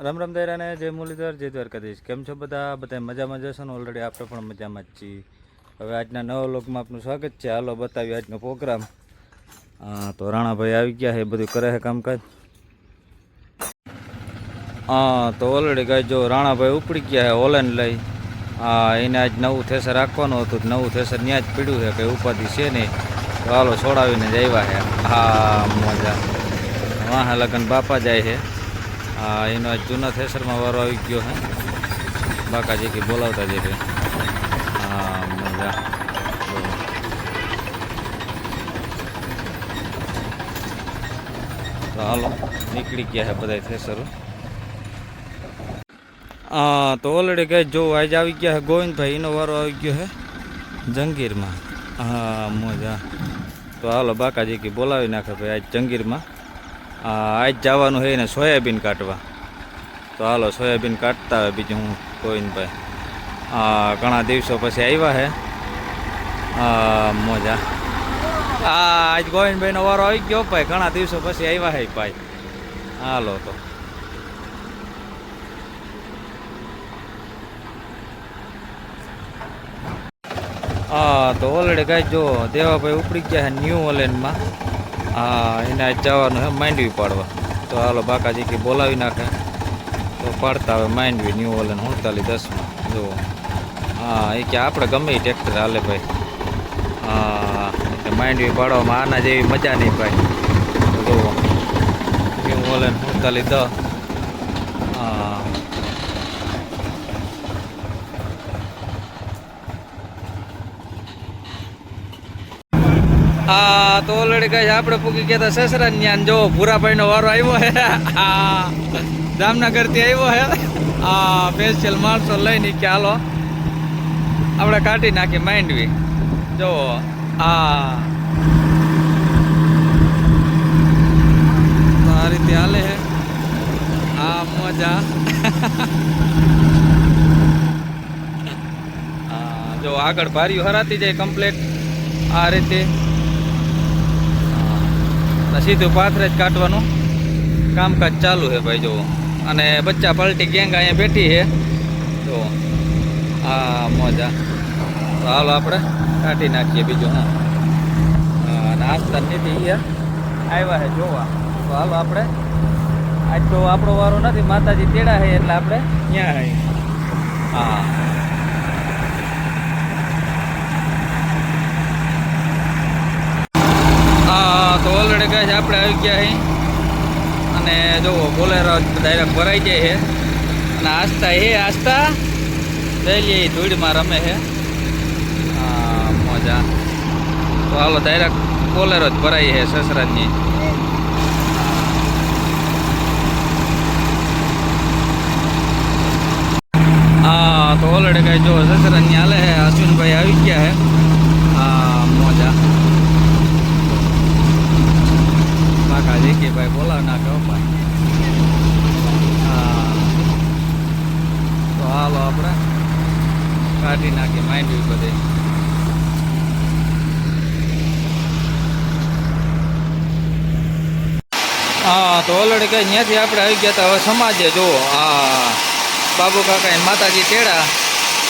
રામ રામ દૈરાને જય મુરલીધર, જય દ્વારકાધીશ. કેમ છો બધા? બધા મજામાં જશો ને? ઓલરેડી આપણે પણ મજામાં જ છીએ. હવે આજના નવા લોકમાં આપનું સ્વાગત છે. હાલો બતાવીએ આજનો પ્રોગ્રામ. હા તો રાણાભાઈ આવી ગયા છે બધું કરે છે કામકાજ. હા તો ઓલરેડી કાંઈ જો રાણાભાઈ ઉપડી ગયા છે ઓલેન લઈ. હા એને આજ નવું થેસર રાખવાનું હતું નવું થેસર ત્યાં જ પીડ્યું છે, કંઈ ઉપાધિ છે નહીં. તો હાલો છોડાવીને જ આવ્યા છે. હા, મજા. વાહ, લગન બાપા જાય છે. હા, એનો જૂના થેસરમાં વારો આવી ગયો હે. બાકાજી કે બોલાવતા જે કે હા, મજા. તો હાલો, નીકળી ગયા હે બધા થેસરો. હા, તો ઓલરેડી ગઈ જો આજે આવી ગયા હે ગોવિંદભાઈ, એનો વારો આવી ગયો હે જંગીરમાં. હા, મજા. તો હાલો બાકાજી કે બોલાવી નાખે ભાઈ આજ જંગીરમાં. આજ જવાનું છે ને સોયાબીન કાઢવા. તો હાલો સોયાબીન કાઢતા હોય બીજું હું ગોવિંદભાઈ હા ઘણા દિવસો પછી આવ્યા હા. મજા. હા આજ ગોવિંદભાઈનો વારો આવી ગયો ભાઈ. ઘણા દિવસો પછી આવ્યા છે ભાઈ. હાલો તો. હા તો ઓલરેડી કાંઈ જો, દેવાભાઈ ઉપડી ગયા છે ન્યૂ ઓલેનમાં હા, એને આજ જવાનું હે માંડવી પાડવા. તો હાલો બાકાજી કે બોલાવી નાખે. તો પાડતા હવે માંડવી ન્યૂ ઓલેન ઉડતાલી દસમાં. જુઓ. હા, એ કે આપણે ગમે ટ્રેક્ટર હાલે ભાઈ. હા એટલે માંડવી પાડવામાં આના જેવી મજા નહીં ભાઈ. જુઓ. ન્યૂ ઓલેન ઉડતાલી દસ. હા, તો ઓલરેડી કઈ આપણે પૂકી ગયા હતા સસરા ન્યાન જો, ભૂરાભાઈનો વારો આવ્યો હે. હા જામનગરથી આવ્યો હે. હા સ્પેશિયલ માણસો લઈને કે હાલો. આપણે કાઢી નાખી, માંડવી. જો, હા. આ રીતે હાલે હે. હા, મજા. જો આગળ ભાર્યું હરાતી જાય કમ્પ્લેટ આ રીતે. હા. સીધું પાથરે જ કાઢવાનું. કામકાજ ચાલુ છે ભાઈ જો અને બચ્ચા પલટી ગેંગ અહીંયા બેઠી છે. તો હા મોજા. તો હાલો આપણે કાઢી નાખીએ બીજું, હા. અને આસ્તા નીતિ આવ્યા છે જોવા. તો હાલો આપણે. આજ તો આપણો વારો નથી. માતાજી તેડા છે એટલે આપણે ત્યાં હા તો ઓલરેડી કહે છે આપણે આવી ગયા અહીં અને જુઓ બોલેરો ડાયરેક્ટ ભરાઈ જાય છે. અને આસ્તા હે આસ્તા લઈએ ધૂળમાં રમે છે. હા, મજા. તો હાલો ડાયરેક્ટ બોલેરો જ ભરાઈ છે સસરાજની. હા, તો ઓલરેડી કઈ જો સસરાજની હાલે છે, અશ્વિનભાઈ આવી ગયા છે હા મોજા કાકા જેકી ભાઈ બોલાવ ભાઈ હા તો હાલો આપણે કાઢી નાખી, માંડવી બધી. હા, તો ઓલરેડી કઈ ત્યાંથી આપણે આવી ગયા હતા હવે સમાજે જુઓ હા બાબુ કાકા માતાજી તેડા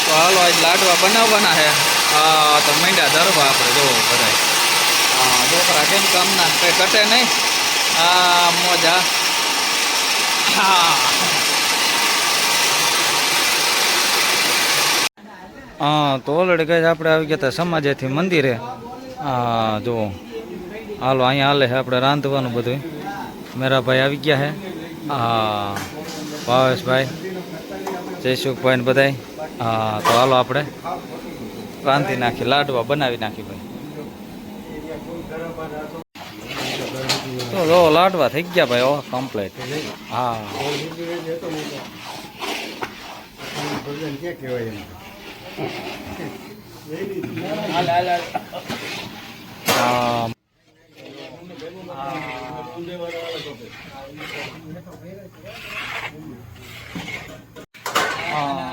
તો હાલો આજ લાડવા બનાવવાના છે. હા, તો મીંડા ધરવા આપણે જોવો બધાય. હા, છોકરા કેમ કામના, કંઈ કટે નહીં. હા મોજા હા હા તો ઓલરેડી કઈ આપણે આવી ગયા હતા સમાજેથી મંદિરે. હા જુઓ. હાલો, અહીંયા હાલે છે આપણે રાંધવાનું બધું. મેરાભાઈ આવી ગયા છે. હા ભાવેશભાઈ જયસુખભાઈ ને બધાય. હા તો હાલો આપણે રાંધી નાખી, લાડવા બનાવી નાખી ભાઈ. જો લાડવા થઈ ગયા ભાઈ ઓ કમ્પ્લીટ હા. હા. હા.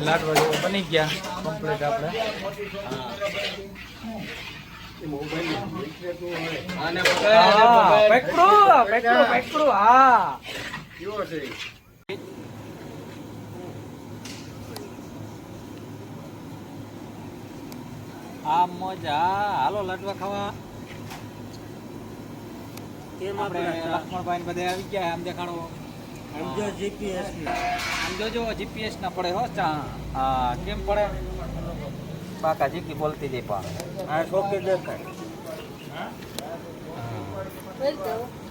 લાડવા જેવું બની ગયા કમ્પ્લીટ આપણે. આ મજા. હાલો લાડવા ખાવા. આપણે લક્ષ્મણભાઈ ને બધા આવી ગયા આમ દેખાડો. આમ જોજો જીપીએસ ના પડે હો ચા. હા કેમ પડે? બાકા જીકી બોલતી જઈ પણ.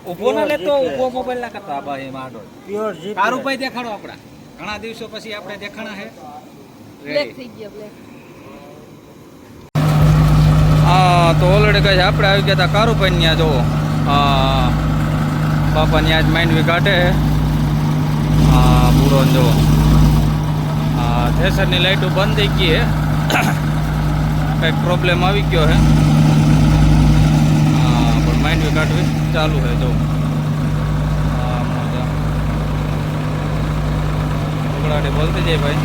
ઊભો ના લેતો ઊભો મોબાઈલ ના કરતા. ભાઈ માડો. કારું ભાઈ દેખાડો આપડા ઘણા દિવસો પછી આપણે દેખાણા હે. બ્લેક થઈ ગયો બ્લેક હા તો ઓલરેડી કહે છે આપણે આવી ગયા હતા કારુભાઈ ત્યાં જુઓ હા બાપા ત્યાં જ માઇન્ડ કાઢે. હા પૂરો જુઓ હા થેસરની લાઈટો બંધ થઈ ગઈ કંઈક પ્રોબ્લેમ આવી ગયો છે પણ માઇન્ડ કાઢવી ચાલુ છે જો. ઉગડાટી બોલતી જાય ભાઈ.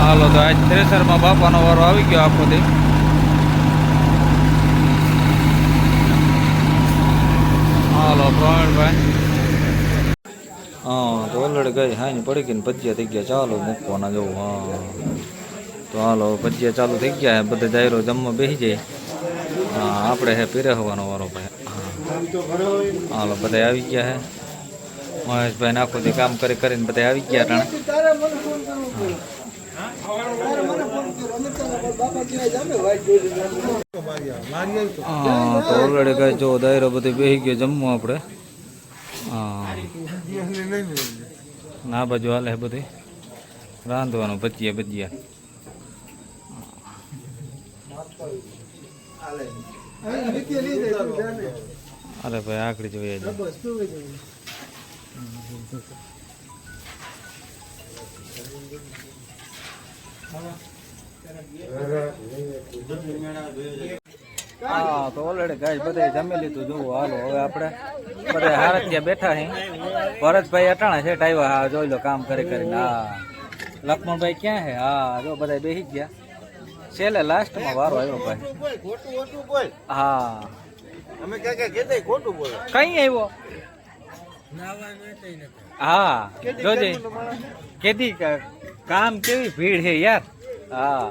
હાલો, તો આજ થ્રેસરમાં બાપાનો વારો આવી ગયો આખો દી હાલો ભાઈ હા તો ઓલરેડી ગઈ ને પડી ગઈ ને ભજીયા થઈ ગયા ચાલો મૂકવાના જવું હા. તો હાલો ભજીયા ચાલુ થઈ ગયા હે બધા જાયરો જમવા બેસી જાય. હા આપણે હે પીરહવાનો વારો ભાઈ. હા. હાલો બધા આવી ગયા હે. મહેશભાઈ નાખો તે કામ કરી કરીને બધા આવી ગયા ટાણે. હા તો ઓલરેડી કઈ જો દાયરો બધી બેસી ગયો જમવું આપણે. હા ના બાજુ હાલે છે બધી. રાંધવાનું ભજીયા ભજીયા. અરે ભાઈ આકડી જોઈએ છે હા તો ઓલરેડી ગાય બધે જમી લીધું. જોવું હાલો હવે આપણે બધા હારત્યા બેઠા છે ભરતભાઈ અટાણા છે ટાઈવા હા જોઈ લો કામ કરી કરીને. હા. લક્ષ્મણભાઈ ક્યાં છે હા જો બધા બેસી ગયા. છેલ્લે લાસ્ટમાં વારો આવ્યો ભાઈ. હા. અમે ખોટું બોલે. કઈ આવ્યો? હા જોજે. કેદી કામ કેવી ભીડ છે યાર? હા.